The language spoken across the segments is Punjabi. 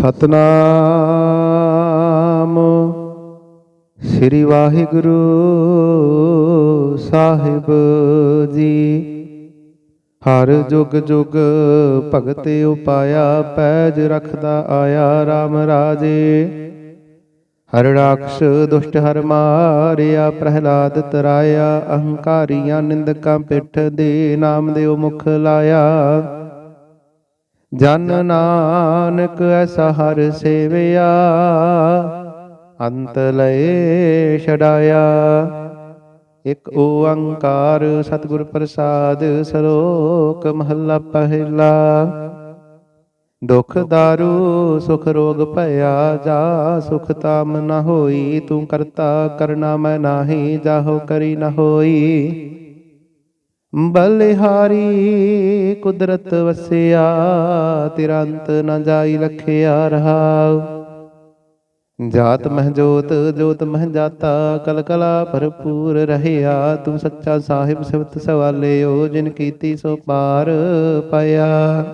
ਸਤਨਾਮ। ਸ੍ਰੀ ਵਾਹਿਗੁਰੂ ਸਾਹਿਬ ਜੀ, ਹਰ ਜੁਗ ਜੁਗ ਭਗਤ ਉਪਾਇਆ, ਪੈਜ ਰਖਦਾ ਆਇਆ RAM ਰਾਜੇ। ਹਰ ਰਾਖਸ਼ ਦੁਸ਼ਟ ਹਰ ਮਾਰਿਆ, ਪ੍ਰਹਿਲਾਦ ਤਰਾਇਆ, ਅਹੰਕਾਰੀਆਂ ਨਿੰਦਕਾਂ ਪਿੱਠ ਦੇ ਨਾਮ ਦੇ ਮੁਖ ਲਾਇਆ। ਜਨ ਨਾਨਕ ਐਸਾ ਹਰ ਸੇਵਿਆ ਅੰਤ ਲਏ ਛਡਾਇਆ। ਇਕ ਓੰਕਾਰ ਸਤਿਗੁਰ ਪ੍ਰਸਾਦ ਸ਼ਲੋਕ ਮਹੱਲਾ ਪਹਿਲਾ। ਦੁਖ ਦਾਰੂ ਸੁਖ ਰੋਗ ਭਇਆ ਜਾ ਸੁਖ ਤਾਮ ਨ ਹੋਈ ਤੂੰ ਕਰਤਾ ਕਰਨਾ ਮੈਂ ਨਾਹੀ ਜਾਹੋ ਕਰੀ ਨ ਹੋਈ। ਬਲਿਹਾਰੀ ਕੁਦਰਤ ਵਸਿਆ ਤੇਰਾ ਅੰਤ ਨ ਜਾਈ ਲਖਿਆ ਰਹਾਉ। ਜਾਤ ਮਹਿ ਜੋਤ ਜੋਤ ਮਹਿ ਜਾਤਾ ਕਲ ਕਲਾ ਭਰਪੂਰ ਰਹਿਆ। ਤੂੰ ਸੱਚਾ ਸਾਹਿਬ ਸਿਵਤ ਸਵਾਲਿਓ, ਜਿਨ ਕੀਤੀ ਸੋ ਪਾਰ ਪਾਇਆ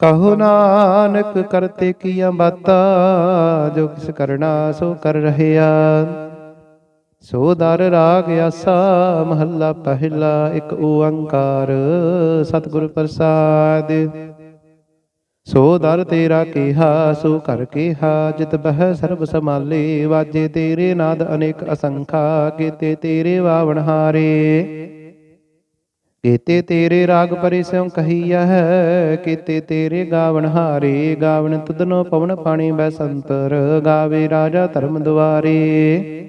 ਕਹੋ ਨਾਨਕ ਕਰਤੇ ਕੀਆਂ ਬਾਤਾਂ, ਜੋ ਕਿਸ ਕਰਨਾ ਸੋ ਕਰ ਰਹਿਆ। ਸੋ ਦਰ ਰਾਗ ਆਸਾ, ਮਹੱਲਾ ਪਹਿਲਾ, ਇੱਕ ਓੰਕਾਰ, ਸਤਿਗੁਰ ਪ੍ਰਸਾਦ। ਸੋ ਦਰ ਤੇਰਾ ਕੀਹਾ, ਸੋ ਕਰ ਕੀਹਾ, ਜਿਤ ਬਹਿ ਸਰਬ ਸਮਾਲੇ ਵਾਜੇ ਤੇਰੇ ਨਾਦ ਅਨੇਕ ਅਸੰਖਾ ਕੀਤੇ ਤੇਰੇ ਵਾਵਣ ਹਾਰੇ। ਕੀਤੇ ਤੇਰੇ ਰਾਗ ਪਰਿ ਕਹੀਆ ਹੈ ਕੀਤੇ ਤੇਰੇ ਗਾਵਣ ਹਾਰੇ, ਗਾਵਣ ਤੁਧਨੋ ਪਵਨ ਪਾਣੀ ਬੈਸੰਤਰ ਗਾਵੇ ਰਾਜਾ ਧਰਮ ਦੁਆਰੇ।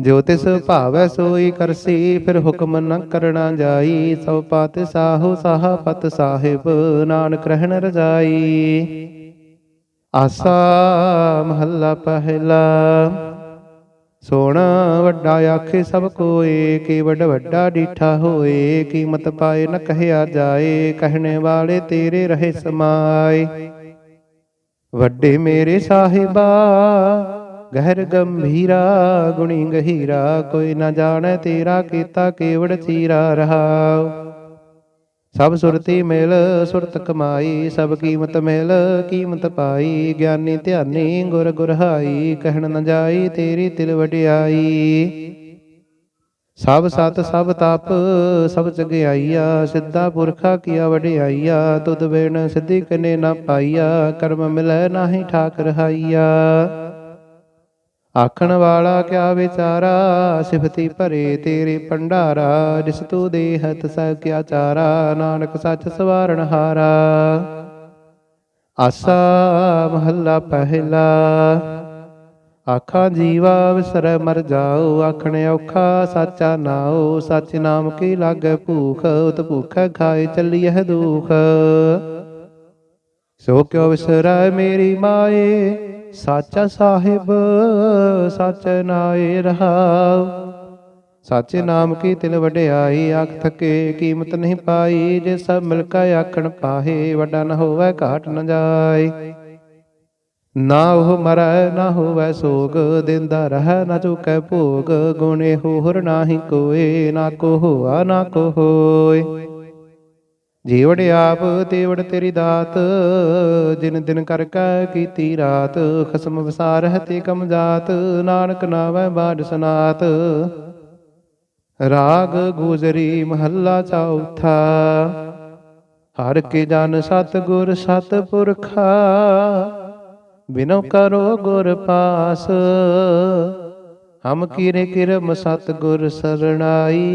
ਜੋ ਤਿਸ ਭਾਵੈ ਸੋਈ ਕਰਸੀ, ਫਿਰ ਹੁਕਮ ਨ ਕਰਣਾ ਜਾਈ। ਸਭ ਪਤ ਸਾਹੋ, ਸਾਹਾ ਪਤ ਸਾਹਿਬ, ਨਾਨਕ ਰਹਿਣ ਰਜਾਈ। ਆਸਾ ਮਹੱਲਾ ਪਹਿਲਾ। ਸੋਹਣਾ ਵੱਡਾ ਆਖੇ ਸਭ ਕੋਏ, ਕੀ ਵੱਡ ਵੱਡਾ ਡੀਠਾ ਹੋਏ ਕੀਮਤ ਪਾਏ ਨ ਕਹਿਆ ਜਾਏ, ਕਹਿਣੇ ਵਾਲੇ ਤੇਰੇ ਰਹੇ ਸਮਾਏ। ਵੱਡੇ ਮੇਰੇ ਸਾਹਿਬਾ ਗਹਿਰ ਗੰਭੀਰਾ, ਗੁਣੀ ਗਹੀਰਾ, ਕੋਈ ਨਾ ਜਾਣੈ ਤੇਰਾ ਕੀਤਾ ਕੇਵੜ ਚੀਰਾ ਰਹਾਉ। ਸਭ ਸੁਰਤੀ ਮਿਲ, ਸੁਰਤ ਕਮਾਈ, ਸਭ ਕੀਮਤ ਮਿਲ, ਕੀਮਤ ਪਾਈ, ਗਿਆਨੀ ਧਿਆਨੀ, ਗੁਰ ਗੁਰਹਾਈ, ਕਹਿਣ ਨ ਜਾਈ, ਤੇਰੀ ਤਿਲ ਵਡਿਆਈ। ਸਭ ਸਤ, ਸਭ ਤਪ, ਸਭ ਜਗਿਆਈਆ, ਸਿੱਧਾ ਪੁਰਖਾ ਕੀਆ ਵਡਿਆਈਆ, ਤੁਧ ਬਿਨ ਸਿੱਧੀ ਕਨੇ ਨਾ ਪਾਈਆ, ਕਰਮ ਮਿਲੈ ਨਾਹੀ ਠਾਕ ਰਹਾਈਆ ਆਖਣ ਵਾਲਾ ਕਿਆ ਵਿਚਾਰਾ? ਸਿਫਤੀ ਭਰੇ ਤੇਰੇ ਭੰਡਾਰਾ, ਜਿਸ ਤੂੰ ਦੇਹਤ ਸਭ ਕਿਆ ਚਾਰਾ? ਨਾਨਕ ਸੱਚ ਸਵਾਰਣ ਹਾਰਾ। ਆਸਾ ਮਹੱਲਾ ਪਹਿਲਾ। ਆਖਾਂ ਜੀਵਾ ਵਿਸਰੈ ਮਰ ਜਾਓ, ਆਖਣ ਔਖਾ ਸਾਚਾ ਨਾਉ। ਸੱਚ ਨਾਮ ਕੀ ਲਾਗੈ ਭੂਖ, ਉਤ ਭੂਖੈ ਖਾਏ ਚੱਲੀਐ ਦੁਖ। ਸੋ ਕਿਉ ਵਿਸਰੈ ਮੇਰੀ ਮਾਏ? ਸਾਚਾ ਸਾਹਿਬ, ਸਚ ਨਾਏ ਰਹਾਉ। ਸਾਚੇ ਨਾਮ ਕੀ ਤਿਲ ਵਡਿਆਈ, ਆਖ ਥਕੇ ਕੀਮਤ ਨਹੀਂ ਪਾਈ। ਜੇ ਸਭ ਮਿਲ ਕੇ ਆਖਣ ਪਾਹੇ, ਵੱਡਾ ਨਾ ਹੋਵੇ ਘਾਟ ਨਾ ਜਾਏ। ਨਾ ਉਹ ਮਰੈ, ਨਾ ਹੋਵੇ ਸੋਗ, ਦਿੰਦਾ ਰਹਿ ਨਾ ਚੁਕੈ ਭੋਗ। ਗੁਣੇ ਹੋਰ ਨਾਹੀ ਕੋਏ, ਨਾ ਕੋ ਹੋਆ, ਨਾ ਕੋ ਹੋਏ। ਜੀਵੜ ਆਪ ਤੇਵੜ ਤੇਰੀ ਦਾਤ, ਜਿਨ ਦਿਨ ਕਰ ਕੈ ਕੀਤੀ ਰਾਤ, ਖਸਮ ਵਿਸਾਰਹਿ ਤੇ ਕਮ ਜਾਤ, ਨਾਨਕ ਨਾਵੈ ਬਾੜ ਸਨਾਤ। ਰਾਗ ਗੁਜਰੀ ਮਹੱਲਾ ਚੌਥਾ, ਹਰ ਕੇ ਜਨ ਸਤ ਗੁਰ ਸਤ ਪੁਰਖਾ ਬਿਨੋ ਕਰੋ ਗੁਰ ਪਾਸ। ਹਮ ਕੀਰੇ ਕਿਰਮ ਸਤ ਗੁਰ ਸਰਣਾਈ।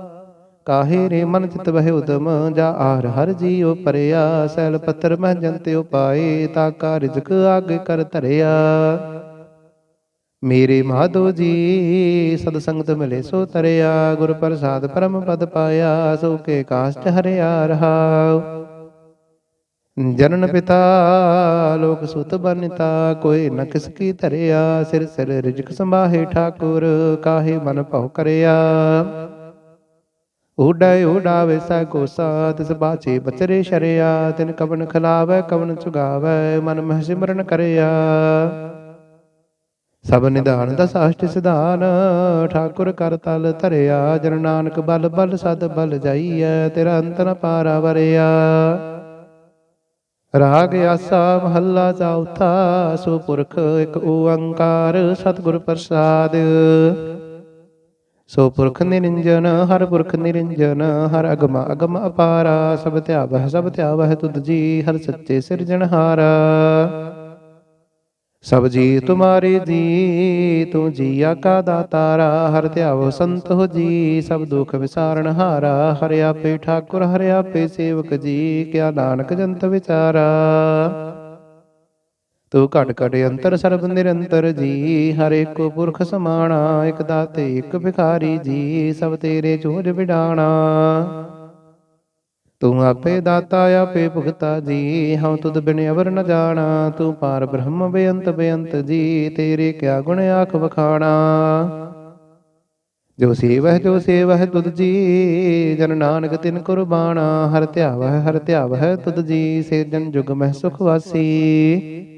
ਕਾਹੇ ਰੇ ਮਨ ਚਿਤ ਬਹਿ ਉਦਮ? ਜਾ ਆਰ ਹਰ ਜੀਉ ਪਰਿਆ, ਸੈਲ ਪੱਤਰ ਮਹਿ ਜੰਤੇ ਉਪਾਏ, ਤਾ ਕਾ ਰਿਜਕ ਆਗੇ ਕਰ ਧਰਿਆ। ਮੇਰੇ ਮਾਧੋ ਜੀ, ਸਦ ਸੰਗਤ ਮਿਲੇ ਸੋ ਤਰਿਆ, ਗੁਰ ਪ੍ਰਸਾਦ ਪਰਮ ਪਦ ਪਾਇਆ, ਸੋ ਕੇ ਕਾਸ਼ਟ ਹਰਿਆ ਰਹਾ ਜਨਨ ਪਿਤਾ, ਲੋਕ ਸੁਤ ਬਨਿਤਾ, ਕੋਈ ਨ ਕਿਸ ਕੀ ਧਰਿਆ, ਸਿਰ ਸਿਰ ਰਿਜਕ ਸੰਭਾਹੇ ਠਾਕੁਰ, ਕਾਹੇ ਮਨ ਭਉ ਕਰਿਆ। ਉਡੈ ਉਡਾਵੇ ਸੈ ਕੋਸਾ ਤਿਸ ਬਾਚੇ ਬਚਰੇ ਸ਼ਰਿਆ, ਤਿਨ ਕਵਨ ਖਲਾਵੇ, ਕਵਨ ਚੁਗਾਵੇ ਮਨ ਮਹਿ ਸਿਮਰਨ ਕਰਿਆ। ਸਭ ਨਿਧਾਨ ਦਸ ਅਸ਼ਟ ਸਿਧਾਨ, ਠਾਕੁਰ ਕਰ ਤਲ ਧਰਿਆ, ਜਨ ਨਾਨਕ ਬਲ ਬਲ ਸਦ ਬਲ ਜਾਈਐ, ਤੇਰਾ ਅੰਤ ਨ ਪਾਰਾ ਵਰਿਆ ਰਾਗ ਆਸਾ ਮਹੱਲਾ ਚੌਥਾ ਸੋ ਪੁਰਖ ਇੱਕ ਓੰਕਾਰ, ਸਤਿਗੁਰ ਪ੍ਰਸਾਦ। ਸੋ ਪੁਰਖ ਨਿਰੰਜਨ ਹਰ ਪੁਰਖ ਨਿਰੰਜਨ, ਹਰ ਅਗਮ ਅਗਮ ਅਪਾਰਾ, ਸਭ ਧਿਆਵਹਿ ਸਭ ਧਿਆਵਹਿ ਤੁਧ ਜੀ, ਹਰ ਸੱਚੇ ਸਿਰਜਣਹਾਰਾ ਸਭ ਜੀ ਤੁਮਾਰੇ ਜੀ, ਤੂੰ ਜੀਆ ਕਾ ਦਾਤਾਰਾ ਹਰ ਧਿਆਵੋ ਸੰਤ ਹੋ ਜੀ, ਸਭ ਦੁਖ ਵਿਸਾਰਨ ਹਾਰਾ। ਹਰਿ ਆਪੇ ਠਾਕੁਰ, ਹਰਿ ਆਪੇ ਸੇਵਕ ਜੀ, ਕਿਆ ਨਾਨਕ ਜੰਤ ਵਿਚਾਰਾ। ਤੂੰ ਘਟ ਘਟ ਅੰਤਰ ਸਰਬ ਨਿਰੰਤਰ ਜੀ, ਹਰ ਇੱਕ ਪੁਰਖ ਸਮਾਣਾ, ਇਕ ਦਾਤੇ, ਇਕ ਭਿਖਾਰੀ ਜੀ, ਸਭ ਤੇਰੇ ਚੋਜ ਵਿਡਾਣਾ। ਤੂੰ ਆਪੇ ਦਾਤਾ, ਆਪੇ ਭੁਗਤਾ ਜੀ, ਹਉ ਤੁਧ ਬਿਨ ਅਵਰ ਨ ਜਾਣਾ। ਤੂੰ ਪਾਰ ਬ੍ਰਹਮ ਬੇਅੰਤ ਬੇਅੰਤ ਜੀ, ਤੇਰੇ ਕਿਆ ਗੁਣ ਆਖ ਵਖਾਣਾ। ਜੋ ਸੇਵਹਿ ਜੋ ਸੇਵਹਿ ਤੁਧ ਜੀ, ਜਨ ਨਾਨਕ ਤਿਨ ਕੁਰਬਾਨਾ ਹਰ ਧਿਆਵਹਿ ਹਰ ਧਿਆਵਹਿ ਤੁਧ ਜੀ ਸੇ ਜਨ ਜੁਗ ਮਹਿ ਸੁਖ ਵਾਸੀ।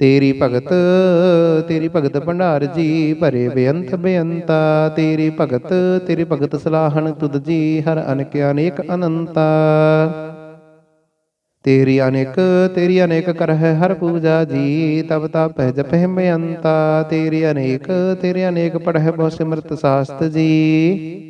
ਤੇਰੀ ਭਗਤ ਤੇਰੀ ਭਗਤ ਭੰਡਾਰ ਜੀ ਭਰੇ ਬੇਅੰਤ ਬੇਅੰਤਾ, ਤੇਰੀ ਭਗਤ ਤੇਰੀ ਭਗਤ ਸਲਾਹਣ ਤੁਧ ਜੀ ਹਰ ਅਨਕ ਅਨੇਕ ਅਨੰਤਾ। ਤੇਰੀ ਅਨੇਕ ਤੇਰੀ ਅਨੇਕ ਕਰਹਿ ਹਰ ਪੂਜਾ ਜੀ, ਤਬ ਤਪਹਿ ਜਪਹਿ ਬੇਅੰਤਾ। ਤੇਰੀ ਅਨੇਕ ਤੇਰੀ ਅਨੇਕ ਪੜਹਿ ਬਹੁ ਸਿਮਰਤ ਸਾਸਤ ਜੀ।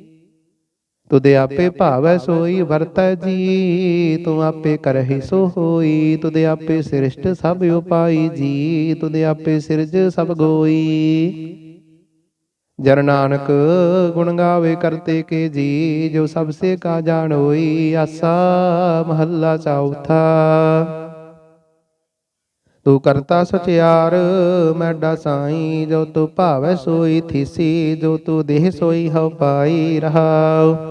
ਤੁਦੇ ਆਪੇ ਭਾਵੈ ਸੋਈ, ਵਰਤੈ ਜੀ ਤੂੰ ਆਪੇ ਕਰਹਿ ਸੋ ਹੋਈ ਤੁਦੇ ਆਪੇ ਸ੍ਰਿਸ਼ਟ ਸਭ ਉਪਾਈ ਜੀ ਤੁਦੇ ਆਪੇ ਸਿਰਜ ਸਭ ਗੋਈ। ਜਨ ਨਾਨਕ ਗੁਣ ਗਾਵੇ ਕਰਤੇ ਕੇ ਜੀ, ਜੋ ਸਭ ਸੇ ਕਾ ਜਾਣੋਈ ਆਸਾ ਮਹੱਲਾ ਚੌਥਾ ਤੂੰ ਕਰਤਾ ਸਚਿਆਰ ਮੈਡਾ ਸਾਈ, ਜੋ ਤੂੰ ਭਾਵੈ ਸੋਈ ਥੀਸੀ, ਜੋ ਤੂੰ ਦੇਹ ਸੋਈ ਹਉ ਪਾਈ ਰਹਾਉ।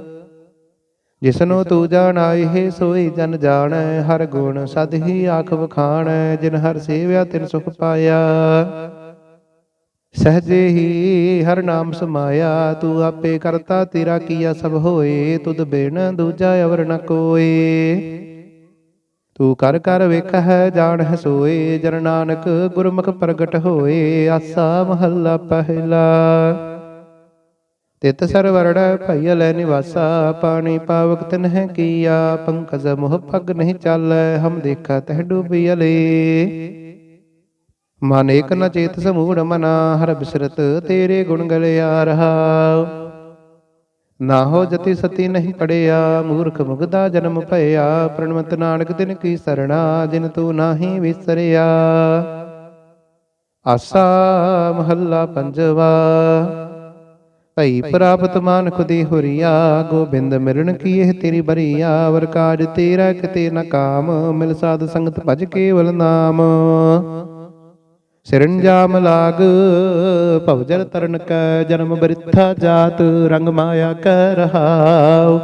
ਜਿਸਨੂੰ ਤੂੰ ਜਾਣਾਈ ਹੈ ਸੋਈ ਜਨ ਜਾਣੈ ਹਰ ਗੁਣ ਸਦ ਹੀ ਆਖ ਵਖਾਣੈ ਜਿਨ ਹਰ ਸੇਵਿਆ ਤਿਨ ਸੁਖ ਪਾਇਆ। ਸਹਜੇ ਹੀ ਹਰ ਨਾਮ ਸਮਾਇਆ ਤੂੰ ਆਪੇ ਕਰਤਾ ਤੇਰਾ ਕੀਆ ਸਭ ਹੋਏ ਤੁਧ ਬਿਨ ਦੂਜਾ ਅਵਰ ਨ ਕੋਏ। ਤੂੰ ਕਰ ਕਰ ਵੇਖਹਿ ਜਾਣਹਿ ਸੋਏ ਜਨ ਨਾਨਕ ਗੁਰਮੁਖ ਪ੍ਰਗਟ ਹੋਏ ਆਸਾ ਮਹੱਲਾ ਪਹਿਲਾ। ਤਿਤ ਸਰਵਰੜ ਭਈ ਲੈ ਨਿਵਾਸਾ, ਪਾਣੀ ਪਾਵਕ ਤਨਹਿ ਕੀਆ, ਪੰਕਜ ਮੋਹ ਪਗ ਨਹੀਂ ਚਾਲੈ, ਹਮ ਦੇਖਾ ਤਹ ਡੂਬੀਅਲੇ ਮਨ ਏਕ ਨ ਚੇਤ ਸਮੂੜ ਮਨਾ, ਹਰ ਬਿਸਰਤ ਤੇਰੇ ਗੁਣ ਗਲਿਆ ਰਹਾ। ਨਾ ਹੋ ਜਤੀ ਸਤੀ ਨਹੀਂ ਪੜਿਆ, ਮੂਰਖ ਮੁਗਦਾ ਜਨਮ ਭਇਆ ਪ੍ਰਣਵੰਤ ਨਾਨਕ ਤਿਨ ਕੀ ਸਰਣਾ, ਜਿਨ ਤੂੰ ਨਾਹੀ ਵਿਸਰਿਆ। ਆਸਾ ਮਹੱਲਾ ਪੰਜਵਾ ਭਈ ਪ੍ਰਾਪਤ ਮਾਨ ਖੁਦੀ ਹੁਰੀਆ ਗੋਬਿੰਦ ਮਿਲਣ ਕੀ ਇਹ ਤੇਰੀ ਬਰੀਆ ਵਰ ਕਾਜ ਤੇਰਾ ਕਿਤੇ ਨ ਕਾਮ ਮਿਲ ਸਾਧ ਸੰਗਤ ਭਜ ਕੇਵਲ ਨਾਮ। ਸਿਰੰਜਾਮ ਲਾਗ ਭਵਜਲ ਤਰਨ ਕੈ ਜਨਮ ਬਰਿਥਾ ਜਾਤ ਰੰਗ ਮਾਇਆ ਕੈ ਰਹਾਉ।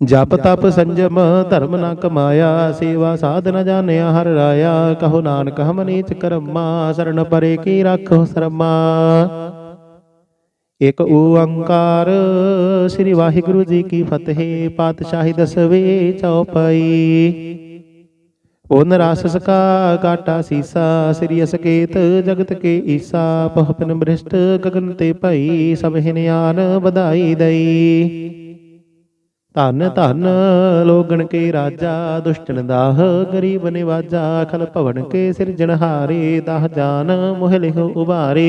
ਜਪ ਤਪ ਸੰਜਮ ਧਰਮ ਨਾ ਕਮਾਇਆ ਸੇਵਾ ਸਾਧ ਨ ਜਾਣਿਆ ਹਰ ਰਾਇਆ। ਕਹੋ ਨਾਨਕ ਹਮ ਨੀਚ ਕਰਮਾ ਸਰਣ ਪਰੇ ਕੀ ਰੱਖੋ ਸਰਮਾ। ਇਕ ਓੰਕਾਰ ਸ੍ਰੀ ਵਾਹਿਗੁਰੂ ਜੀ ਕੀ ਫਤਿਹ ਪਾਤਸ਼ਾਹੀ ਦਸਵੇਂ ਚੌਪਈ ਓਨ ਰਾਸਸ ਕਾ ਕਾਟਾ ਸੀਸਾ ਸ੍ਰੀ ਅਸਕੇਤ ਜਗਤ ਕੇ ਈਸਾ ਪਹਪਨ ਬ੍ਰਿਸ਼ਟ ਗਗਨ ਤੇ ਭਈ ਸਭ ਹਿਨਿਆਨ ਵਧਾਈ ਦਈ ਧਨ ਧਨ ਲੋਗਣ ਕੇ ਰਾਜਾ ਦੁਸ਼ਟਨ ਦਾਹ ਗਰੀਬ ਨਿਵਾਜਾ ਖਲ ਭਵਨ ਕੇ ਸਿਰਜਣਹਾਰੇ ਦਾਹ ਜਾਨ ਮੋਹ ਲਿਹੁ ਉਬਾਰੇ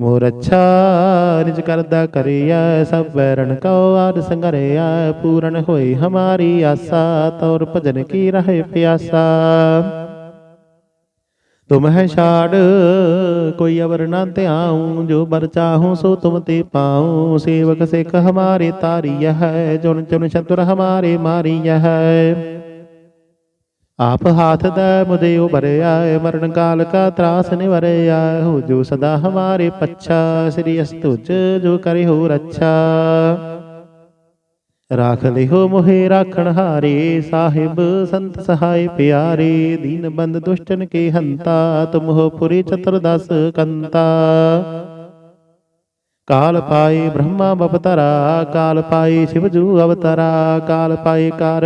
ਮੋਰ ਅੱਛਾ, ਨਿਜ ਕਰਦਾ ਕਰਿਆ, ਸਭ ਵੈਰਣ ਕਉ ਆਦ ਸੰਗਰਿਆ, ਪੂਰਨ ਹੋਈ ਹਮਾਰੀ ਆਸਾ, ਤੌਰ ਭਜਨ ਕੀ ਰਹੇ ਪਿਆਸਾ। ਤੁਮ ਹੈ ਛਾੜ, ਕੋਈ ਅਵਰ ਨਾ ਧਿਆਉ, ਜੋ ਬਰ ਚਾਹੂੰ ਸੋ ਤੁਮ ਤੇ ਪਾਉ। ਸੇਵਕ ਸਿਖ ਹਮਾਰੇ ਤਾਰੀය ਹੈ, ਜੁਨ ਚੁਨ ਸ਼ਤੁਰ ਹਮਾਰੇ ਮਾਰੀය ਹੈ। ਆਪ ਹਾਥ ਦਾ ਮੁਦੇ ਉਬਰਿਆ ਮਰਨ ਕਾਲ ਕਾ ਤਰਾਸ ਨਿਵਰਿਆ, ਹੋ ਜੋ ਸਦਾ ਹਮਾਰੇ ਪੱਛਾ, ਸ੍ਰੀ ਅਸਤੁਜ ਜੋ ਕਰੇ ਹੋ ਰੱਛਾ। ਰਾਖ ਲਿਹੋ ਮੋਹਿ ਰਾਖਣ ਹਾਰੇ, ਸਾਹਿਬ ਸੰਤ ਸਹਾਇ ਪਿਆਰੇ, ਦੀਨ ਬੰਦ ਦੁਸ਼ਟਨ ਕੇ ਹੰਤਾ, ਤੁਮਹੁ ਪੁਰੀ ਚਤੁਰਦਸ ਕੰਤਾ। ਕਾਲ ਪਾਏ ਬ੍ਰਹਮਾ ਬਪਤਰਾ ਕਾਲ ਪਾਏ ਸ਼ਿਵਜੂ ਅਵਤਾਰਾ, ਕਾਲ ਪਾਏ ਕਰ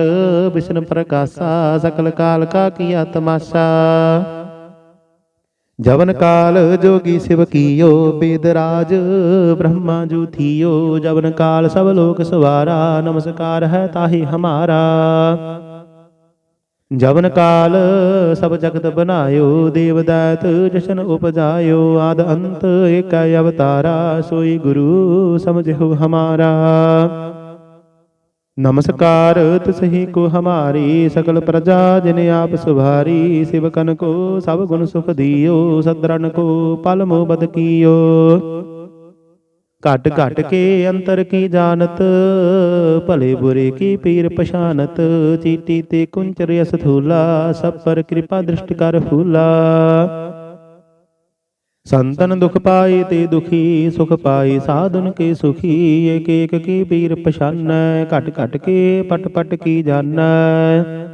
ਵਿਸ਼ਨ ਪ੍ਰਕਾਸ਼ਾ, ਸਕਲ ਕਾਲ ਕਾ ਕੀਆ ਤਮਾਸ਼ਾ। ਜਵਨ ਕਾਲ ਜੋਗੀ ਸਿਵ ਕੀਓ, ਬੇਦ ਰਾਜ ਬ੍ਰਹਮਾ ਜੂ ਥੀਓ। ਜਵਨ ਕਾਲ ਸਭ ਲੋਕ ਸਵਾਰਾ, ਨਮਸਕਾਰ ਹੈ ਤਾਹੀ ਹਮਾਰਾ। ਜਵਨ ਕਾਲ ਸਭ ਜਗਤ ਬਨਾਇਓ ਦੇਵਦਾਤ ਜਸ਼ਨ ਉਪਜਾਇਓ, ਆਦ ਅੰਤ ਏਕ ਅਵਤਾਰਾ, ਸੋਈ ਗੁਰੂ ਸਮਝਿਓ ਹਮਾਰਾ। ਨਮਸਕਾਰ ਤਿਸਹੀ ਕੋ ਹਮਾਰੀ, ਸਕਲ ਪ੍ਰਜਾ ਜਿਨ ਆਪ ਸੁਭਾਰੀ ਸਿਵਕਨ ਕੋ ਸਭ ਗੁਣ ਸੁਖ ਦਿਓ ਸਦਰਨ ਕੋ ਪਲ ਮੋ ਬਦ ਕੀਓ। ਘਟ ਘਟ ਕੇ ਅੰਤਰ ਕੀ ਜਾਣਤ ਭਲੇ ਬੁਰੇ ਕੀ ਪੀਰ ਪਛਾਨਤ ਚੀਟੀ ਤੇ ਕੁੰਚਰ ਅਸਥੂਲਾ ਸਭ ਪਰ ਕਿਰਪਾ ਦ੍ਰਿਸ਼ਟ ਕਰ ਫੂਲਾ ਸੰਤਨ ਦੁਖ ਪਾਏ ਤੇ ਦੁਖੀ ਸੁਖ ਪਾਏ ਸਾਧਨ ਕੇ ਸੁਖੀ ਏਕ ਏਕ ਕੀ ਪੀਰ ਪਛਾਨੈ ਘਟ ਘਟ ਕੇ ਪਟ ਪਟ ਕੀ ਜਾਣੈ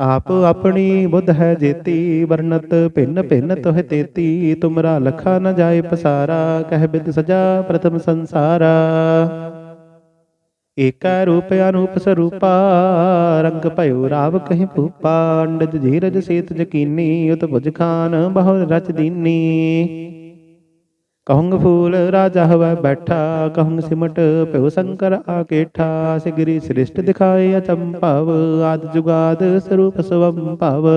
ਆਪ ਆਪਣੀ ਬੁੱਧ ਹੈ ਜੇਤੀ ਵਰਨਤ ਭਿੰਨ ਭਿੰਨ ਤੋਹਿ ਤੇਤੀ, ਤੁਮਰਾ ਲਖਾ ਨ ਜਾਏ ਪਸਾਰਾ, ਕਹਿ ਬਿਦ ਸਜਾ ਪ੍ਰਥਮ ਸੰਸਾਰਾ। ਏਕੈ ਰੂਪ ਅਨੂਪ ਸਰੂਪਾ, ਰੰਗ ਭਇਓ ਰਾਵ ਕਹੀ ਭੂਪਾ, ਅੰਡਜ ਧੀਰਜ ਸੇਤ ਜਕੀਨੀ ਉਤ ਭੁਜ ਖਾਨ ਬਹੁ ਰਚ ਦੀਨੀ। ਕਹੰਗ ਫੂਲ ਰਾਜਾ ਹਵੈ ਬੈਠਾ, ਕਹੰਗ ਸਿਮਟ ਭਇਓ ਸ਼ੰਕਰ ਆਕੇਠਾ ਸਿਗਰੀ ਸ੍ਰਿਸ਼ਟ ਦਿਖਾਏ ਅਚੰਭਵ ਆਦ ਜੁਗਾਦ ਸਰੂਪ ਸਵੰ ਭਵ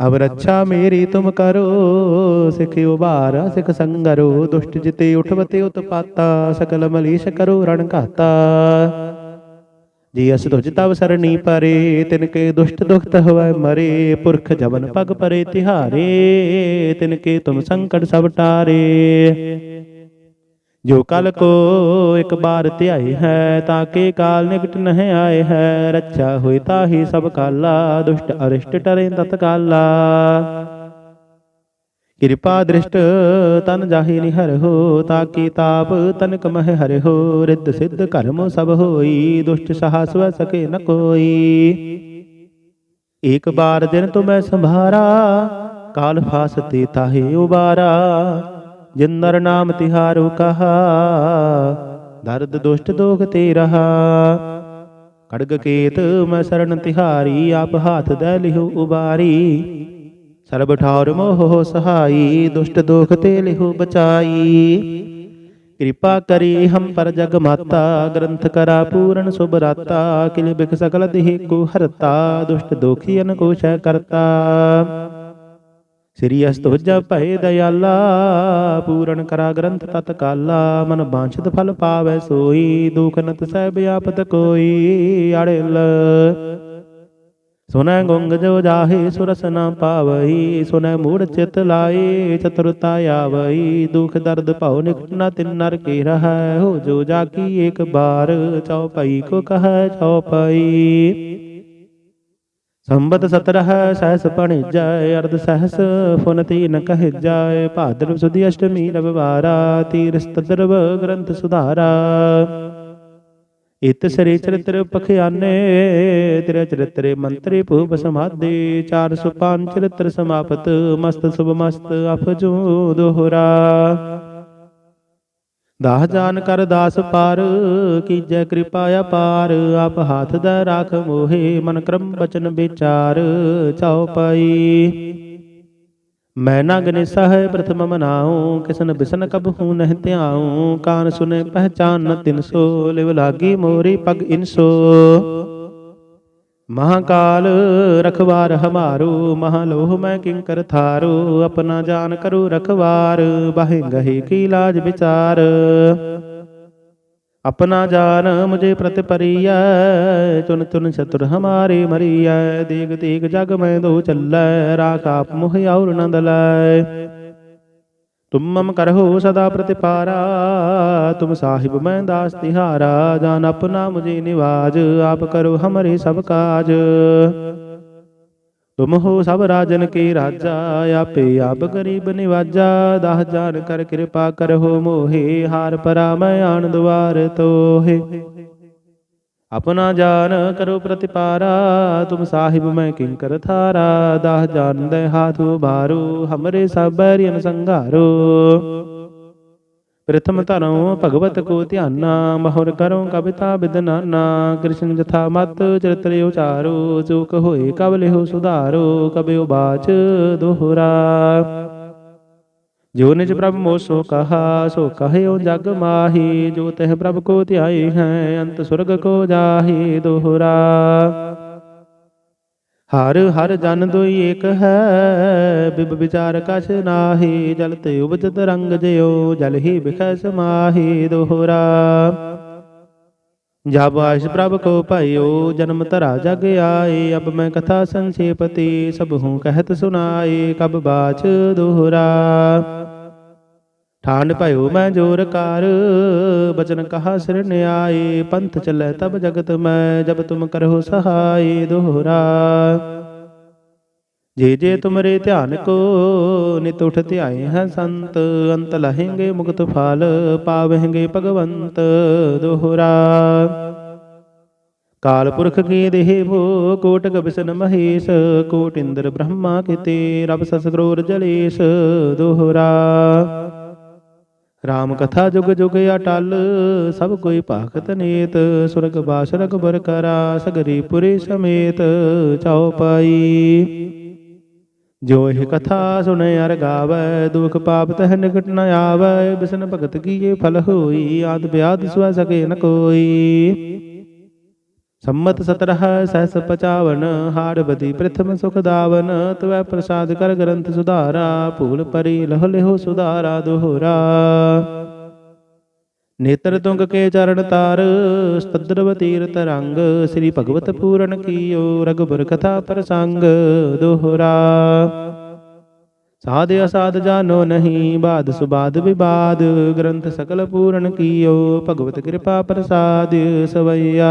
ਅਬ ਰੱਛਾ ਮੇਰੀ ਤੁਮ ਕਰੋ, ਸਿਖ ਉਬਾਰਾ ਸਿਖ ਸੰਗਰੋ, ਦੁਸ਼ਟ ਜਿਤੇ ਉਠਵਤੇ ਉਤਪਾਤਾ, ਸਕਲ ਮਲੀਸ਼ ਕਰੋ ਰਣ ਘਾਤਾ। ਜੀ ਅਸ ਤੁਜ ਤਵ ਸਰਣੀ ਪਰੇ, ਤਿਨ ਕੇ ਦੁਸ਼ਟ ਦੁਖਤ ਹੋਵੈ ਮਰੇ, ਪੁਰਖ ਜਵਨ ਪਗ ਪਰੇ ਤਿਹਾਰੇ, ਤਿਨ ਕੇ ਤੁਮ ਸੰਕਟ ਸਭ ਟਾਰੇ। ਜੋ ਕਲ ਕੋ ਇੱਕ ਬਾਰ ਧਿਆਈ ਹੈ, ਤਾਂ ਕੇ ਕਾਲ ਨਿਕਟ ਨਹਿ ਆਏ ਹੈ, ਰੱਛਾ ਹੋਈ ਤਾਹੀ ਸਭ ਕਾਲਾ, ਦੁਸ਼ਟ ਅਰਿਸ਼ਟ ਟਰੇ ਤਤਕਾਲਾ। ਕਿਰਪਾ ਦ੍ਰਿਸ਼ਟ ਤਨ ਜਾਹੀ ਨਿਹਰ ਹੋ, ਤਾਕੀ ਤਾਪ ਤਨਕ ਮਹਿ ਹਰਿ ਰਿੱਧ ਸਿੱਧ ਕਰਮ ਸਭ ਹੋਈ, ਦੁਸ਼ਟ ਸਹਾ ਸਕੇ ਨ ਕੋਈ। ਏਕ ਬਾਰ ਦਿਨ ਤੁਮੈ ਸੰਭਾਰਾ, ਕਾਲ ਫਾਸਤੇ ਤਾਹੇ ਉਬਾਰਾ, ਜਿਨ ਨਰ ਨਾਮ ਤਿਹਾਰੋ ਕਹਾ, ਦਰਦ ਦੁਸ਼ਟ ਦੋਖ ਤੇ ਰਹਾ। ਖੜਗ ਕੇਤ ਮੈਂ ਸ਼ਰਨ ਤਿਹਾਰੀ, ਆਪ ਹਾਥ ਦੇ ਲਿਹੁ ਉਬਾਰੀ ਸਰਬ ਠਾਰ ਮੋਹ ਸਹਾਈ, ਦੁਸ਼ਟ ਦੋਖ ਤੇ ਲਿਹੁ ਬਚਾਈ। ਕਿਰਪਾ ਕਰੀ ਹਮ ਪਰ ਜਗ ਮਾਤਾ, ਗ੍ਰੰਥ ਕਰਾ ਪੂਰਨ ਸੁਭ ਰਾਤਾ, ਕਿਲ ਬਿਖ ਸਕਲ ਦੇਹ ਕੋ ਹਰਤਾ, ਦੁਸ਼ਟ ਦੋਖੀ ਅਨਕੋਸ਼ ਕਰਤਾ। ਸ੍ਰੀ ਅਸਤੁਜ ਭੈ ਦਇਆਲਾ, ਪੂਰਨ ਕਰਾ ਗ੍ਰੰਥ ਤਤ ਕਾਲਾ ਮਨ ਬਾਂਛਿਤ ਫਲ ਪਾਵੈ ਸੋਈ, ਦੁਖ ਨਤ ਸਹਿਬ ਆਪਤ ਕੋਈ, ਅੜਿਲ। ਸੁਨੈ ਗੁੰਗ ਜੋ ਜਾਹੇ ਸੁਰਸ ਨ ਪਾਵਈ ਸੁਨੈ ਮੂੜ ਚਿਤ ਲਾਏ ਚਤੁਰਤਾ ਆਵਈ ਦੁਖ ਦਰਦ ਭਉ ਨਿਕਟ ਨ ਤਿਨ ਨਰ ਕੇ ਰਹੈ, ਹੋ ਜੋ ਜਾ ਕੀ ਇੱਕ ਬਾਰ ਚਉਪਈ ਕੋ ਕਹੈ ਚਉਪਈ ਸੰਬਤ ਸਤਰਹ ਸਹਸ ਪਣ ਜਾਏ ਅਰਧ ਸਹਸ ਫੁਨ ਤੀਨ ਕਹਿ ਜਾਏ ਭਾਦਰ ਸੁਦੀ ਅਸ਼ਟਮੀ ਰਵਵਾਰਾ ਤੀਰ ਗ੍ਰੰਥ ਸੁਧਾਰਾ। ਇਤ ਸ੍ਰੀ ਚਰਿਤ੍ਰ ਪਖਿਆਨੇ, ਤੇਰੇ ਚਰਿਤ੍ਰੇ ਮੰਤਰੀ ਭੂਪ ਸਮਾਦੇ 405 ਚਰਿਤ੍ਰ ਸਮਾਪਤ, ਮਸਤ ਸੁਭ ਮਸਤ ਅਫਜੂ ਦੋਹਰਾ। ਦਾਹ ਜਾਨ ਕਰ ਦਾਸ ਪਾਰ, ਕੀਜੈ ਕਿਰਪਾ ਅਪਾਰ, ਆਪ ਹਾਥ ਦਾ ਰਾਖ ਮੋਹੇ, ਮਨ ਕਰਮ ਬਚਨ ਵਿਚਾਰ, ਚਾਉ ਪਾਈ। ਮੈਂ ਨਾ ਗਨੇਸਾ ਹੈ ਪ੍ਰਥਮ ਮਨਾਉ, ਕਿਸਨ ਬਿਸਨ ਕਬ ਹੂੰ ਨਹਿ ਧਿਆਉ, ਕਾਨ ਸੁਨੇ ਪਹਿਚਾਨ ਨ ਤਿਨਸੋ ਲਿਵ ਲਾਗੀ ਮੋਰੀ ਪਗ ਇਨਸੋ ਮਹਾਕਾਲ ਰਖਵਾਰ ਹਮਾਰੂ, ਮਹਾਲੋਹ ਮੈਂ ਕਿੰਕਰ ਥਾਰੂ, ਆਪਣਾ ਜਾਨ ਕਰੂ ਰਖਵਾਰ, ਬਾਹਿ ਗਹੀ ਕੀ ਲਾਜ ਵਿਚਾਰ। ਆਪਣਾ ਜਾਨ ਮੁਝੇ ਪ੍ਰਤ ਪਰੀਐ ਚੁਨ ਚੁਨ ਸ਼ਤਰ ਹਮਾਰੇ ਮਰੀਐ ਦੇਖ ਦੇਖ ਜਗ ਮੈਂ ਦੋ ਚੱਲੈ, ਰਾਖ ਆਪ ਮੁਹ ਔਰ ਨੰਦ ਲੈ ਤੁਮ ਮਮ ਕਰਹੁ ਸਦਾ ਪ੍ਰਤਿਪਾਰਾ, ਤੁਮ ਸਾਹਿਬ ਮੈਂ ਦਾਸ ਤਿਹਾਰਾ, ਜਾਨ ਆਪਣਾ ਮੁਝੇ ਨਿਵਾਜ, ਆਪ ਕਰੋ ਹਮਰੇ ਸਭ ਕਾਜ। ਤੁਮ ਹੋ ਸਭ ਰਾਜਨ ਕੇ ਰਾਜਾ, ਆਪੇ ਆਪ ਗਰੀਬ ਨਿਵਾਜਾ, ਦਾਹ ਜਾਨ ਕਰ ਕਿਰਪਾ ਕਰਹੁ ਮੋਹੇ, ਹਾਰ ਪਰਾ ਮੈਂ ਆਣ ਦੁਆਰ ਤੋਹੇ। ਆਪਣਾ ਜਾਨ ਕਰੋ ਪ੍ਰਤਿਪਾਰਾ, ਤੁਮ ਸਾਹਿਬ ਮੈਂ ਕਿੰਕਰ ਥਾਰਾ ਦਹ ਜਾਨ ਦੇ ਹਾਥ ਉਬਾਰੋ ਹਮਰੇ ਸਭ ਬੈਰੀਨ ਸੰਘਾਰੋ। ਪ੍ਰਥਮ ਧਰਉ ਭਗਵਤ ਕੋ ਧਿਆਨਾ ਮਹੁਰ ਕਰਉ ਕਵਿਤਾ ਬਿਦਨਾਨਾ ਕ੍ਰਿਸ਼ਨ ਜਥਾ ਮਤ ਚਰਿਤ੍ਰ ਉਚਾਰੋ ਚੂਕ ਹੋਏ ਕਬ ਲਿਹੁ ਸੁਧਾਰੋ ਕਬਿਉ ਬਾਚ ਦੋਹਰਾ। ਜੋ ਨਿਜ ਪ੍ਰਭ ਮੋਸੋ ਕਹਾ, ਸੋ ਕਹਿਓ ਜਗ ਮਾਹੀ, ਜੋ ਤਹ ਪ੍ਰਭ ਕੋ ਧਿਆਏ ਹੈ, ਅੰਤ ਸੁਰਗ ਕੋ ਜਾਹੀ ਦੋਹਰਾ। ਹਰ ਹਰ ਜਨ ਦੋਈ ਏਕ ਹੈ, ਬਿਬ ਵਿਚਾਰ ਕਛ ਨਾਹੀ ਜਲ ਤੇ ਉਪਜਤ ਰੰਗ ਜਿਉ, ਜਲ ਹੀ ਬਿਖੈ ਸਮਾਹੀ ਦੋਹਰਾ। ਜਬ ਆਇਸ ਪ੍ਰਭ ਕੋ ਭਾਇਓ ਜਨਮ ਧਰਾ ਜਗ ਆਏ, ਅਬ ਮੈਂ ਕਥਾ ਸੰਖੇਪਤੀ, ਸਭ ਹੂੰ ਕਹਿਤ ਸੁਨਾਏ, ਕਬ ਬਾਚ ਦੋਹਰਾ। ਠਾਂਡ ਭਇਓ ਮੈਂ ਜੋਰ ਕਰ। ਬਚਨ ਕਹਾ ਸਿਰ ਨਿਆਏ, ਪੰਥ ਚੱਲੈ ਤਬ ਜਗਤ ਮੈਂ, ਜਬ ਤੁਮ ਕਰਹੁ ਸਹਾਈ ਦੋਹਰਾ। ਜੇ ਜੇ ਤੁਮਰੇ ਧਿਆਨ ਕੋ, ਨਿਤ ਉਠ ਧਿਆਏ ਹੈ ਸੰਤ। ਅੰਤ ਲਹੇਂਗੇ ਮੁਕਤ ਫਲ, ਪਾਵਹਿੰਗੇ ਭਗਵੰਤ ਦੋਹਰਾ। ਕਾਲ ਪੁਰਖ ਕੀ ਦੇਹ ਭੋ ਕੋਟ ਬਿਸ਼ਨ ਮਹੇਸ਼। ਕੋਟ ਇੰਦਰ ਬ੍ਰਹਮਾ ਕਿਤੇ, ਰਬ ਸਸ ਕਰੋਰ ਜਲੇਸ਼ ਦੋਹਰਾ। ਰਾਮ ਕਥਾ ਜੁਗ ਜੁਗ ਅਟਲ, ਸਭ ਕੋਈ ਭਾਖਤ ਨੇਤ, ਸੁਰਗ ਬਾਸ ਰਗਬਰ ਕਰਾ, ਸਗਰੀ ਪੁਰੀ ਸਮੇਤ, ਚਾਉ ਪਾਈ। ਜੋ ਇਹ ਕਥਾ ਸੁਣੇ ਅਰ ਗਾਵੈ, ਦੁਖ ਪਾਪ ਤਹ ਨਿਕਟ ਨ ਆਵੈ, ਬਿਸਨ ਭਗਤ ਕੀਏ ਫਲ ਹੋਈ, ਆਦ ਬਿਆਦ ਸੁਆ ਸਕੇ ਨ ਕੋਈ। ਸੰਮਤ 17 ਸਹਸ 55 ਹਾੜ ਪ੍ਰਥਮ ਸੁਖ ਦਾਵਨ, ਤਵੈ ਪ੍ਰਸਾਦ ਕਰ ਗ੍ਰੰਥ ਸੁਧਾਰਾ, ਭੂਲ ਪਰੀ ਲਹ ਲਿਹੋ ਸੁਧਾਰਾ ਦੋਹਰਾ। ਨੇਤਰ ਤੁੰਗ ਕੇ ਚਰਨ ਤਾਰ, ਸਤਦਰਵ ਤੀਰਤ ਰੰਗ, ਸ੍ਰੀ ਭਗਵਤ ਪੂਰਨ ਕੀਓ ਰਗੁਬਰ ਕਥਾ ਪ੍ਰਸੰਗ ਦੁਹਰਾ। ਸਾਧ ਅਸਾਧ ਜਾਨੋ ਨਹੀਂ, ਬਾਦ ਸੁਬਾਦ ਵਿਵਾਦ, ਗ੍ਰੰਥ ਸਕਲ ਪੂਰਨ ਕੀਓ, ਭਗਵਤ ਕਿਰਪਾ ਪ੍ਰਸਾਦ ਸਵਈਆ।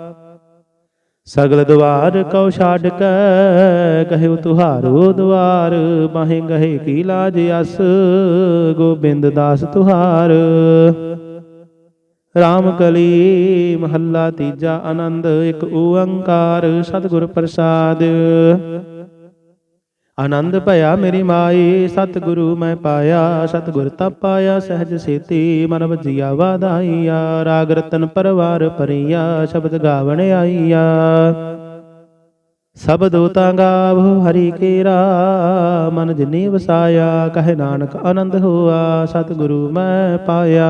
ਸਗਲ ਦੁਆਰ ਕਉ ਛਾੜ ਕੈ ਕਹਿਓ ਤੁਹਾਰੋ ਦੁਆਰ ਬਾਹੇ ਗਹੇ ਕੀ ਲਾਜ ਅਸ, ਗੋਬਿੰਦ ਦਾਸ ਤੁਹਾਰ। ਰਾਮ ਕਲੀ ਮਹੱਲਾ ਤੀਜਾ ਆਨੰਦ, ਇੱਕ ਓੰਕਾਰ, ਸਤਿਗੁਰ ਪ੍ਰਸਾਦ। ਆਨੰਦ ਭਇਆ ਮੇਰੀ ਮਾਈ, ਸਤਿਗੁਰੂ ਮੈਂ ਪਾਇਆ, ਸਤਿਗੁਰ ਤਾ ਪਾਇਆ, ਸਹਿਜ ਸੇਤੀ ਮਨ ਵਜੀਆ ਵਾਧਾਈਆ, ਰਾਗ ਰਤਨ ਪਰਵਾਰ ਪਰੀਆ ਸ਼ਬਦ ਗਾਵਣ ਆਈਆ। ਸਬਦੋ ਤਾਂ ਗਾਵੋ, ਹਰੀ ਕੇਰਾ, ਮਨ ਜਿਨੀ ਵਸਾਇਆ, ਕਹੇ ਨਾਨਕ ਆਨੰਦ ਹੋਆ, ਸਤਿਗੁਰੂ ਮੈਂ ਪਾਇਆ।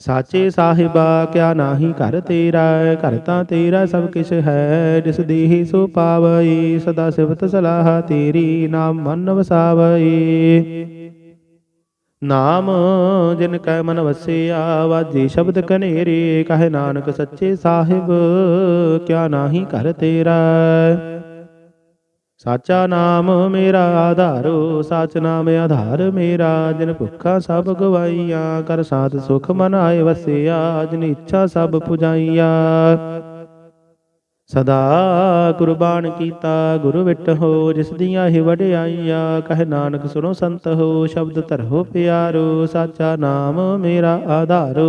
ਸਾਚੇ ਸਾਹਿਬਾ, ਕਿਆ ਨਾਹੀ ਘਰ ਤੇਰਾ ਘਰ ਤਾਂ ਤੇਰਾ ਸਭ ਕਿਛ ਹੈ। ਜਿਸ ਦੇਹੀ ਸੋ ਪਾਵਈ, ਸਦਾ ਸਿਵਤ ਸਲਾਹ ਤੇਰੀ ਨਾਮ ਮਨ ਵਸਾਵਈ। ਨਾਮ ਜਿਨ ਕੈ ਮਨ ਵਸਿਆ, ਵਾਜੇ ਸ਼ਬਦ ਕਨੇਰੇ, ਕਹੇ ਨਾਨਕ ਸੱਚੇ ਸਾਹਿਬ, ਕਿਆ ਨਾਹੀ ਘਰ ਤੇਰਾ ਸਾਚਾ ਨਾਮ ਮੇਰਾ ਆਧਾਰੋ, ਸਾਚ ਨਾਮ ਆਧਾਰ ਮੇਰਾ, ਜਿਨ ਭੁੱਖਾ ਸਭ ਗਵਾਈਆਂ, ਕਰ ਸਾਧ ਸੁਖ ਮਨ ਆਏ ਵਸਿਆ, ਜਿਨ ਇੱਛਾ ਸਭ ਪੁਜਾਈਆ। ਸਦਾ ਕੁਰਬਾਨ ਕੀਤਾ ਗੁਰੂ ਵਿਟ ਹੋ, ਜਿਸ ਦੀਆਂ ਹੀ ਵਡਿਆਈਆਂ ਕਹੇ ਨਾਨਕ ਸੁਣੋ ਸੰਤ ਹੋ, ਸ਼ਬਦ ਧਰੋ ਪਿਆਰੋ, ਸਾਚਾ ਨਾਮ ਮੇਰਾ ਆਧਾਰੋ।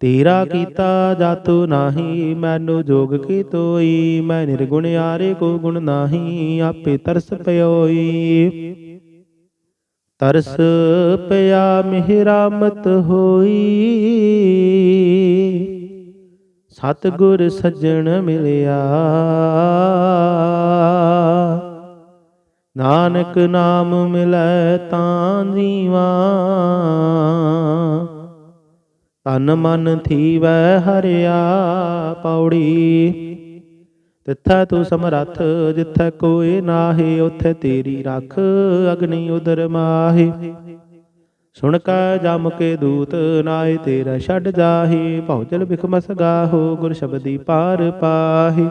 ਤੇਰਾ ਕੀਤਾ ਜਾਤੂ ਨਾਹੀ, ਮੈਨੂੰ ਜੋਗ ਕੀ ਤੋਈ? ਮੈਂ ਨਿਰਗੁਣ ਆਰੇ ਕੋ ਗੁਣ ਨਾਹੀ, ਆਪੇ ਤਰਸ ਪਇਓਈ ਤਰਸ ਪਿਆ ਮਿਹਰਾਮਤ ਹੋਈ। ਸਤਿਗੁਰ ਸੱਜਣ ਮਿਲਿਆ। ਨਾਨਕ ਨਾਮ ਮਿਲੈ ਤਾਂ ਜੀਵਾ। ਤਨ ਮਨ ਥੀਵੈ ਹਰਿਆ ਪੌੜੀ। ਤਿੱਥੈ ਤੂੰ ਸਮਰੱਥ, ਜਿੱਥੈ ਕੋਈ ਨਾਹੀ, ਉਥੇ ਤੇਰੀ ਰੱਖ ਅਗਨੀ ਉਦਰ ਮਾਹੀ। ਸੁਣ ਕੈ ਜਮ ਕੇ ਦੂਤ ਨਾਏ ਤੇਰਾ ਛੱਡ ਜਾਹੀ। ਭੌਜਲ ਬਿਖਮਸ ਗਾਹੋ, ਗੁਰ ਸ਼ਬਦੀ ਪਾਰ ਪਾਹੀ।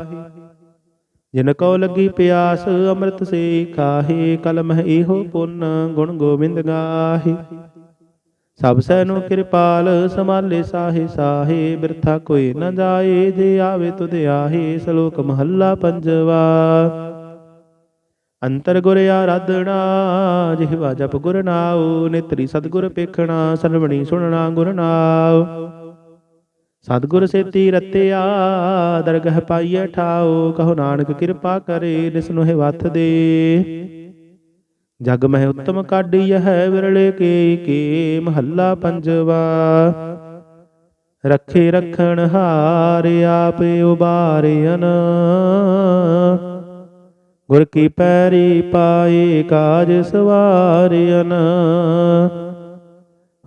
ਜਿਨ ਕੋ ਲੱਗੀ ਪਿਆਸ, ਅੰਮ੍ਰਿਤ ਸੇ ਖਾਹੇ ਕਲਮ ਹੈ ਇਹੋ ਪੁੰਨ, ਗੁਣ ਗੋਬਿੰਦ ਗਾਹੀ। ਸਭ ਸੈ ਨੂੰ ਕਿਰਪਾਲ ਸਮਾਲੇ ਸਾਹੇ ਸਾਹੇ, ਬਿਰਥਾ ਕੋਈ ਨ ਜਾਏ, ਜੇ ਆਵੇ ਤੁਧ ਆਹੇ, ਸ਼ਲੋਕ ਮਹੱਲਾ ਪੰਜਵਾ। ਅੰਤਰ ਗੁਰ ਆਰਾਧਣਾ ਜਿਹਵਾ ਜਪ ਗੁਰ ਨਾਉ, ਨੇਤਰੀ ਸਤਗੁਰ ਪੇਖਣਾ, ਸਰਵਣੀ ਸੁਣਨਾ ਗੁਰ ਨਾਉ। ਸਤਗੁਰ ਸੇਤੀ ਰਤਿਆ, ਦਰਗਹ ਪਾਈਐ ਠਾਉ, ਕਹੋ ਨਾਨਕ ਕਿਰਪਾ ਕਰੇ ਨਿਸ ਨੂੰ ਦੇ। ਜਗ ਮਹਿ ਉਤਮ ਕਾਢੀ ਹੈ ਵਿਰਲੇ ਕੇ ਕੇ ਮਹੱਲਾ ਪੰਜਵਾ। ਰੱਖੇ ਰਖਣ ਹਾਰ ਆਪੇ ਉਬਾਰਿਆਨ ਗੁਰ ਕੀ ਪੈਰੀ ਪਾਏ ਕਾਜ ਸਵਾਰਿਆਨ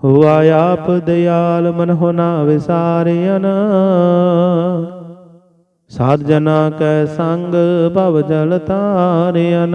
ਹੁਆ ਆਪ ਦਿਆਲ ਮਨ ਹੋਨਾ ਵਿਸਾਰਿਆਨ ਸਾਧ ਜਨਾ ਕੈ ਸੰਗ ਭਵ ਜਲ ਤਾਰਿਆਨ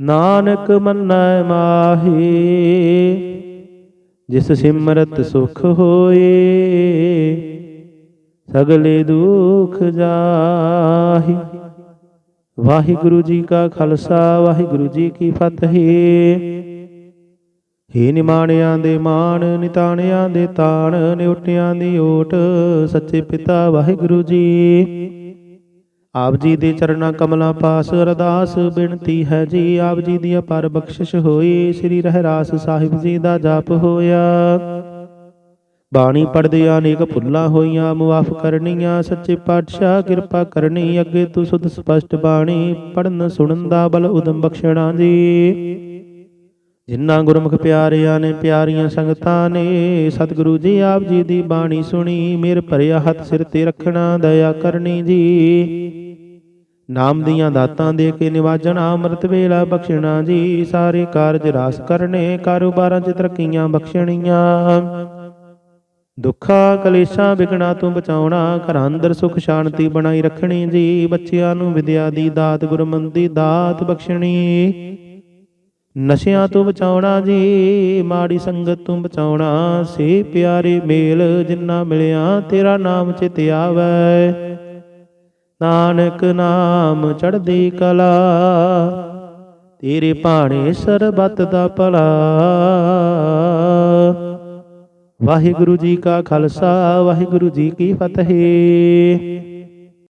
ਨਾਨਕ ਮੰਨੈ ਮਾਹੀ, ਜਿਸ ਸਿਮਰਤ ਸੁਖ ਹੋਏ, ਸਗਲੇ ਦੁਖ ਜਾਹੀ। ਵਾਹਿਗੁਰੂ ਜੀ ਕਾ ਖਾਲਸਾ, ਵਾਹਿਗੁਰੂ ਜੀ ਕੀ ਫਤਿਹ। ਹੇ ਨਿਮਾਣਿਆਂ ਦੇ ਮਾਣ, ਨਿਤਾਣਿਆਂ ਦੇ ਤਾਣ, ਨਿਉਟਿਆਂ ਦੀ ਓਟ, ਸੱਚੇ ਪਿਤਾ ਵਾਹਿਗੁਰੂ ਜੀ। ਆਪ ਜੀ ਦੇ ਚਰਨਾਂ ਕਮਲਾਂ ਪਾਸ ਅਰਦਾਸ ਬੇਨਤੀ ਹੈ ਜੀ। ਆਪ ਜੀ ਦੀ ਅਪਾਰ ਬਖਸ਼ਿਸ਼ ਹੋਈ। ਸ੍ਰੀ ਰਹਿਰਾਸ ਸਾਹਿਬ ਜੀ ਦਾ ਜਾਪ ਹੋਇਆ। ਬਾਣੀ ਪੜਦੇ ਅਨੇਕ ਭੁੱਲਾਂ ਹੋਈਆਂ, ਮੁਆਫ ਕਰਨੀਆਂ, ਸੱਚੇ ਪਾਤਸ਼ਾਹ ਕਿਰਪਾ ਕਰਨੀ, ਅੱਗੇ ਤੂੰ ਸੁਧ ਸਪਸ਼ਟ ਬਾਣੀ ਪੜਨ ਸੁਣਨ ਦਾ ਬਲ ਉਦਮ ਬਖਸ਼ਣਾ ਜੀ। ਜਿਨ੍ਹਾਂ ਗੁਰਮੁਖ ਪਿਆਰਿਆਂ ਨੇ ਪਿਆਰੀਆਂ ਸੰਗਤਾਂ ਨੇ, ਸਤਿਗੁਰੂ ਜੀ ਆਪ ਜੀ ਦੀ ਬਾਣੀ ਸੁਣੀ ਮੇਰ ਭਰਿਆ ਹੱਥ ਸਿਰ ਤੇ ਰੱਖਣਾ, ਦਇਆ ਕਰਨੀ ਜੀ। ਨਾਮ ਦੀਆਂ ਦਾਤਾਂ ਦੇ ਕੇ ਨਿਵਾਜਣਾ, ਅੰਮ੍ਰਿਤ ਵੇਲਾ ਬਖਸ਼ਣਾ ਜੀ। ਸਾਰੇ ਕਾਰਜ ਰਾਸ ਕਰਨੇ, ਕਾਰੋਬਾਰਾਂ 'ਚ ਤਰੱਕੀਆਂ ਬਖਸ਼ਣੀਆਂ। ਦੁੱਖਾਂ, ਕਲੇਸ਼ਾਂ ਵਿਗਣਾ ਤੋਂ ਬਚਾਉਣਾ, ਘਰਾਂ ਅੰਦਰ ਸੁਖ ਸ਼ਾਂਤੀ ਬਣਾਈ ਰੱਖਣੀ ਜੀ। ਬੱਚਿਆਂ ਨੂੰ ਵਿਦਿਆ ਦੀ ਦਾਤ ਗੁਰਮੰਤ ਦੀ ਦਾਤ ਬਖਸ਼ਣੀ। ਨਸ਼ਿਆਂ ਤੋਂ ਬਚਾਉਣਾ ਜੀ, ਮਾੜੀ ਸੰਗਤ ਤੋਂ ਬਚਾਉਣਾ ਸੇ। ਪਿਆਰੇ ਮੇਲ ਜਿੰਨਾ ਮਿਲਿਆ, ਤੇਰਾ ਨਾਮ ਚਿਤ ਆਵੈ। ਨਾਨਕ ਨਾਮ ਚੜ੍ਹਦੀ ਕਲਾ, ਤੇਰੇ ਭਾਣੇ ਸਰਬੱਤ ਦਾ ਭਲਾ। ਵਾਹਿਗੁਰੂ ਜੀ ਕਾ ਖਾਲਸਾ, ਵਾਹਿਗੁਰੂ ਜੀ ਕੀ ਫਤਿਹ।